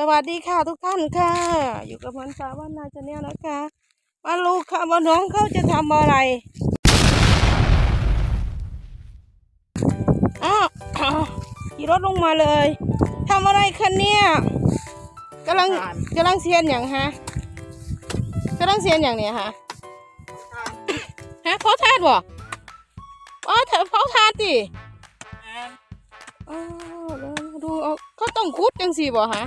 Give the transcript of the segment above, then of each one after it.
สวัสดีค่ะทุกท่านค่ะ อยู่กับมันสาวนาชาแนลนะคะมาลูกค่ะว่าน้องเขาจะทำอะไรอ้าวขี่รถลงมาเลยทำอะไรคะเนี่ยกำลังกำลังเซียนอย่างฮะกำลังเซียนอย่างเนี้ยฮะฮะเผาทานบ่อ๋อเถอะเผาทานดิอ๋อแล้วดูเอาเขาต้องคุดจังสี่บ่ฮะ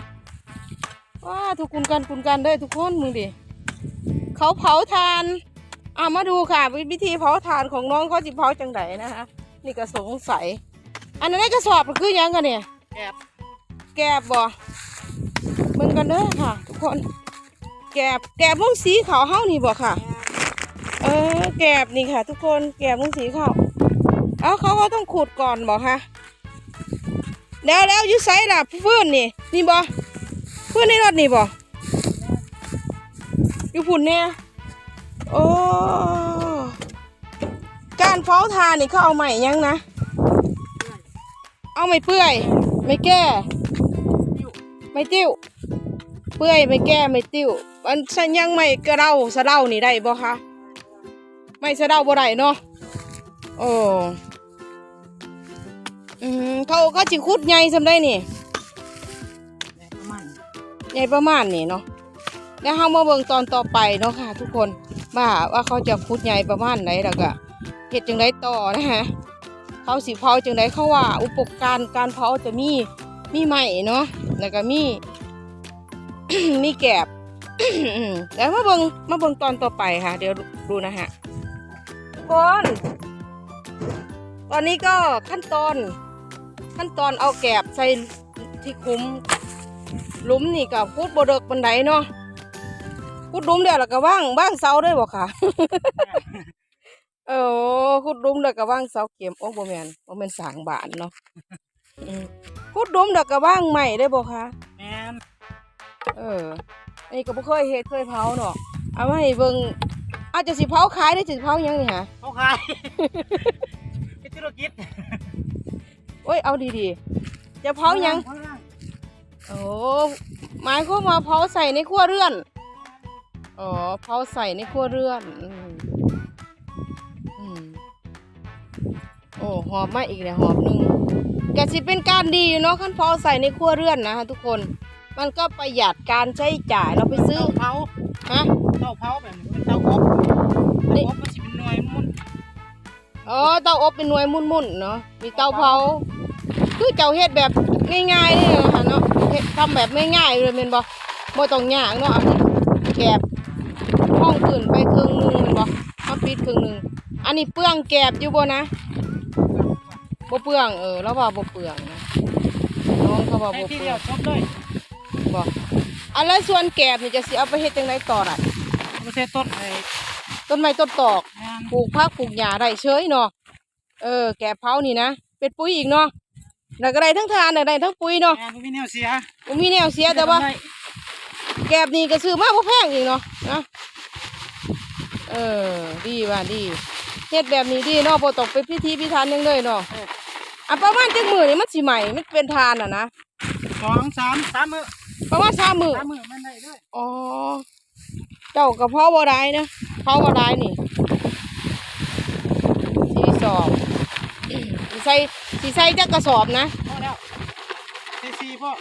ว้าทุกคุณกันคุณกันเด้อทุกคนมึงดิเขาเผาทานอะมาดูค่ะวิธีเผาทานของน้องเขาจิเผาจังไดนะคะนี่ก็สงสัย อันนั้นกระสอบมันคือหยังกันเนี่ยแกบแกบบ่มึงกันเด้อค่ะ ทุกคน แกบแกบมุ้งสีขาวเฮ้านี่บ่ค่ะ เออแกบนี่ค่ะ ทุกคนแกบมุ้งสีขาวเอาเขาเขาต้องขูดก่อนบ่คะแล้วแล้วอยูไซล่ะฟื้นนี่นี่บ่เพื่อนในรถนี่บ่อยู่ฝุ่นเนี่ยโอ้การเผาทานนี่เขาเอาใหม่ยังนะ เอาไม่เปื่อย ไม่แก้ไม่ติ้ว เปื่อยไม่แก้ไม่ติ้วมันฉันยังไม่กระเด้าสะเด้านี่ได้บ่คะไม่สะเด้าบ่ได้เนาะโอ้อืมเขาเขาจิคุดใหญ่สำได้นี่ ญ่ประมาณนี้เนาะแล้วเรามาเบิ่งตอนต่อไปเนาะค่ะ ทุกคนว่าว่าเขาจะพุดใหญ่ประมาณไหนแล้วก็เฮ็ดจังไดต่อนะฮะเขาสิเผาจังไดเขาว่า อุปกรณ์การเผาจะมีมีไม้เนาะแล้วก็มีมีแกบแล้วมาเบิ่งมาเบิ่งตอนต่อไปค่ะ เดี๋ยวดูนะฮะทุกคนตอนนี้ก็ขั้นตอน ขั้นตอนเอาแกบใส่ที่คุ้ม หลุมนี่กับพูดบเดกบันไดเนาะพูดหลุมเดียวแล้วก็ว่างว่างเสาได้บ่ค่ะ เออพูดหลุมแล้วก็ว่างเสาเข็มโอ้บ่แม่นบ่แม่นสร้างบ้านเนาะอืมพูดหลุมแล้วก็ว่างใหม่ได้บ่คะแมนเอออันนี้ก็บ่เคยเฮ็ดเคยเผาเนาะเอามาให้เบิ่งอาจจะสิเผาขายได้สิเผาหยังนี่ฮะเขาขาย เป็นธุรกิจโอ้ยเอาดีๆจะเผาหยัง เผาย่าง โอ้หมายความว่าเผาใส่ในครัวเรือน อ๋อเผาใส่ในครัวเรือนอืมอืมโอ้หอมมาอีกแล้วหอมหนึ่งก็สิเป็นการดีอยู่เนาะขั้นเผาใส่ในครัวเรือนนะคะทุกคน มันก็ประหยัดการใช้จ่ายเราไปซื้อเตาเผาฮะเตาเผาแบบนี้เป็นเตาอบนี่เตาอบมันสิเป็นหน่วยมุนอ๋อเตาอบเป็นหน่วยมุ่นๆเนาะมีเตาเผาคือเจ้าเฮ็ดแบบง่ายๆเลยนะคะเนาะเฮ็ด ทำแบบง่ายๆเลยแม่นบ่บ่ต้องยากเนาะอันนี้แกบห้องขึ้นไปครึ่งหนึงแม่นบ่มาปิดครึ่งหนึงอันนี้เปลืองแกบอยู่บ่นะบ่เปลืองเออแล้วว่าบ่เปลืองนะน้องเขาว่าใช้บ่ที่เปลืเดีอยวจบเลยงบ่อันแล้วส่วนแกบนี่จะสิเอาไปเฮ็ดจังไดต่อล่ะไม่ใช่ต้นไอ้ต้นไม้ต้นตอกแมนปลูกผักปลูกหญ้าได้เฉยเนาะเออแกบเผานี่นะเป็นปุ๋ยอีกเนาะ แล้วก็ได้ทั้งทานได้ทั้งปุ๋ยเนาะแมนบ่มีแนวเสียบ่มีแนวเสียแต่ว่าได้แกบนี่ก็ซื้อมาบ่แพงอีกเนาะนะเออ ดีว่าดีเฮ็ดแบบนี้ดีเนาะบ่ต้องไปพิธีพิธันหยังเลยเนาะอะประมาณจักมื้อนี่มันสิใหม่มันเป็นทานอะนะสองสามสามมือประมาณ3มื้อสามมือมันได้ด้วยอ๋อเจ้าก็เพาะบ่ได้นะเพาะบ่ได้นี่ที่สอบ สิใส่สิใส่จักกระสอบนะพอแล้วใช้ซีพ่อ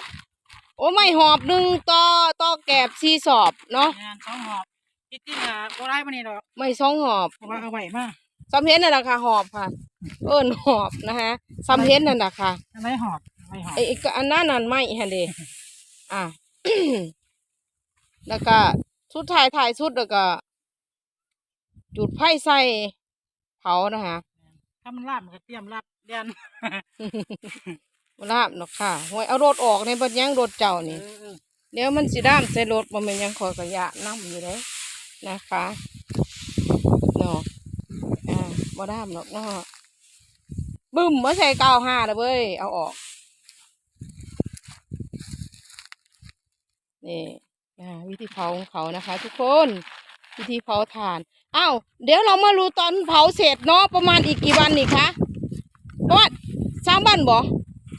โอ้ไม่หอบหนึ่งต่อต่อแกบสี่สอบเนาะแมนสองหอบที่จริงอะบ่ได้ปานนี้ดอกไม่สองหอบเพราะว่าเอาไว้มาสำเพ็ญนั่นแหละค่ะหอบค่ะ เอิ้นหอบนะคะสำเพ็ญนั่นแหละค่ะเอาไว้หอบเอาไว้หอบไอ้ไอ้ก็อันนั้นนั่นไม่ฮะเดอะแล้วก็สุดท้ายท้ายสุดแล้วก็ จุดไผ่ใส่เผานะคะถ้ามันลาบมันก็เตรียมลาบ เดือนบ่ลาบเนาะค่ะหวยเอารถออกในบัดยังรถเจ้านี่เออเออเดี๋ยวมันสิด้ามใส่รถบ่แมันยังคอยกระยะน้ำอยู่เลยนะคะเนาะอ่าบ่ด้ามหรอกเนาะบึ้มมาใส่เก้าห้าเลยเว้ยเอาออก นี่อ่าวิธีเผาของเขานะคะ ทุกคนวิธีเผาถ่านอ้าวเดี๋ยวเรามารู้ตอนเผาเสร็จเนาะประมาณอีกกี่วันนี่คะ ประมาณสามวันบ่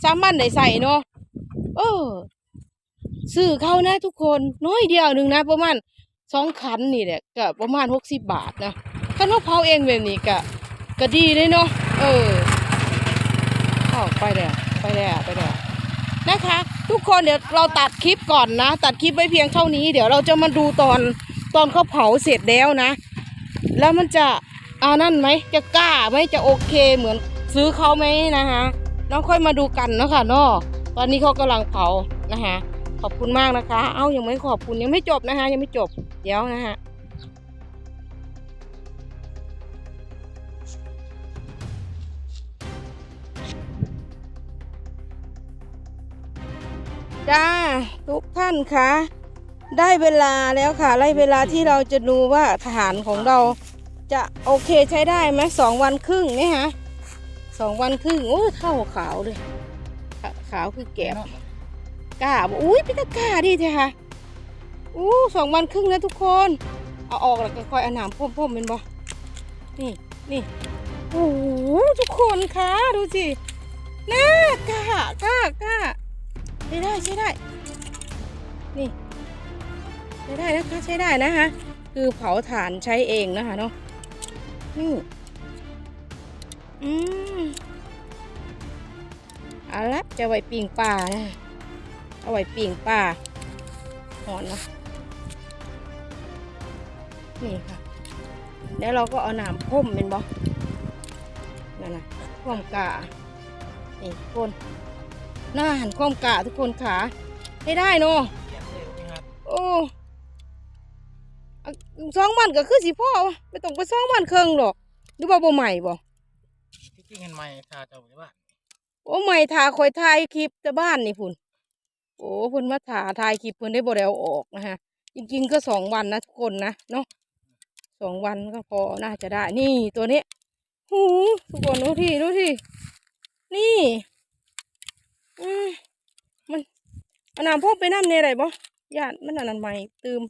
สร้ามวันได้ใส่เนาะเออซื้อเขานะทุกคนน้อยเดียวหนึ่งนะประมาณสองคันนี่แหละก็ประมาณหกสิบบาทนะถ้าเราเผาเองแบบนี้ก็ก็ดีเลยเนาะเออออกไปแล้วไปแล้วไปแล้วนะคะ ทุกคนเดี๋ยวเราตัดคลิปก่อนนะ ตัดคลิปไว้เพียงเท่านี้ เดี๋ยวเราจะมาดูตอนตอนเขาเผาเสร็จแล้วนะ แล้วมันจะเอานั่นไหมจะกล้าไหมจะโอเคเหมือน ซื้อเขาไหมนะคะน้องค่อยมาดูกันเนาะค่ะเนาะตอนนี้เขากำลังเผานะคะขอบคุณมากนะคะ เอ้ายังไม่ขอบคุณยังไม่จบนะคะ ยังไม่จบเดี๋ยวนะคะจ้าทุกท่านคะได้เวลาแล้วค่ะได้เวลาที่เราจะดูว่าทหารของเราจะโอเคใช้ได้ไหมสองวันครึ่งเนี่ยฮะ สองวันครึ่งโอ้ยเข้าขาวเลยขาวขาวคือแก็บกล้าบอกอุ้ยพี่ตะกล้าดีเถอะค่ะอู้สองวันครึ่งนะทุกคน เอาออกแล้วก็ค่อยเอาหนามพ่มๆเป็นบ่นี่นี่โอ้โหทุกคนคะดูสิน่ากล้ากล้ากล้าใช้ได้ใช้ได้ นี่ใช้ได้นะคะใช้ได้นะคะคือเผาถ่านใช้เองนะคะเนาะนี่อืม เอาละจะไว้ปิ่งปลานะเอาไว้ปิ่งปลาหอนนะนี่ค่ะ แล้วเราก็เอาหนามพ่มเป็นบ่นั่นนะพ่มกานี่ทุกคนหน้าหันพ่มกาทุกคนขาให้ได้เนาะโอ้อะสองวันก็คือสิพ่อไม่ต้องไปสองวันเครื่องหรอกหรือว่าบ่ใหม่บ่ที่จริงเห็นไหมถ้าเจ้าไว้ว่า โอ้ใหม่ทาคอยถ่ายคลิปแต่บ้านนี่พุ่นโอ้พิ่นมาถาถ่ายคลิปเพิ่นได้บ่ได้เอออกนะฮะ จริงๆก็สองวันนะทุกคนนะเนาะสองวันก็พอน่าจะได้ นี่ตัวนี้หูทุกคนดูที่ดูที่นี่อมมันอาน้ำพกไปน้ำในอะไรบ่ญาติมันอันนั้นใหม่ตืม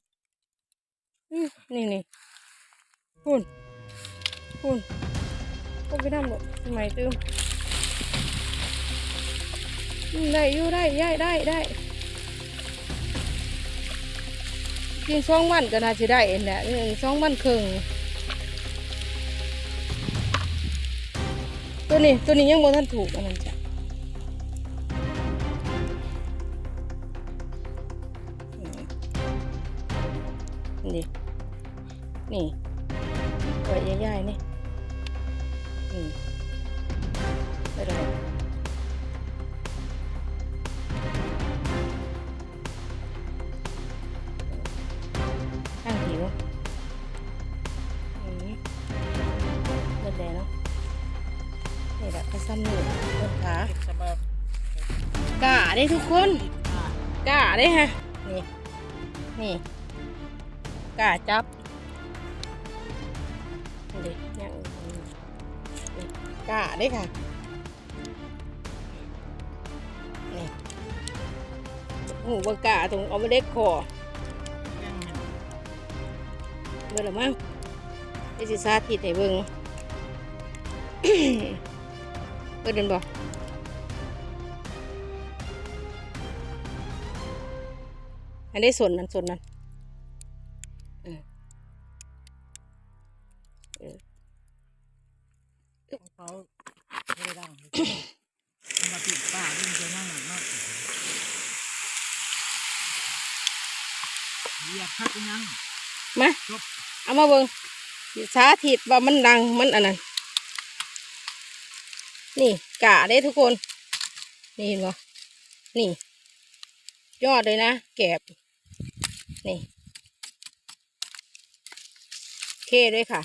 อืนี่นี่พุ่นพุ่นพกไปน้ำหมดใหม่ตืมอืม ได้อยู่ได้ย้ายได้ได้กินสองวันก็น่าจะได้เองแหละเออสองวันครึ่งตัวนี้ตัวนี้ยังบ่ทันถูกอันนั้นจ้ะนี่นี่ตัวใหญ่ๆนี่นี่ ได้ทุกคนกล้าได้ฮะนี่นี่กล้าจับนี่ดิยังกล้าได้ค่ะนี่หูบกล้าตรงเอามาเด็กคอเห็นเบิ่งละมั้งไอ้สิสาธิตให้เบิ่งเบิ่งเดินบอั นได้ส่วนนั้นส่วนนั้นเขาไม่ได้ดังมาติดป้าเรื่องจะนั่งมากเหยียบพักยังมาเอามาเบิ่งสาธิตว่ามันดังมันอันนั้นนี่กะได้ทุกคน นี่เห็นบ่นี่ ยอดเลยนะ แกบ นี่เคด้วยค่ะ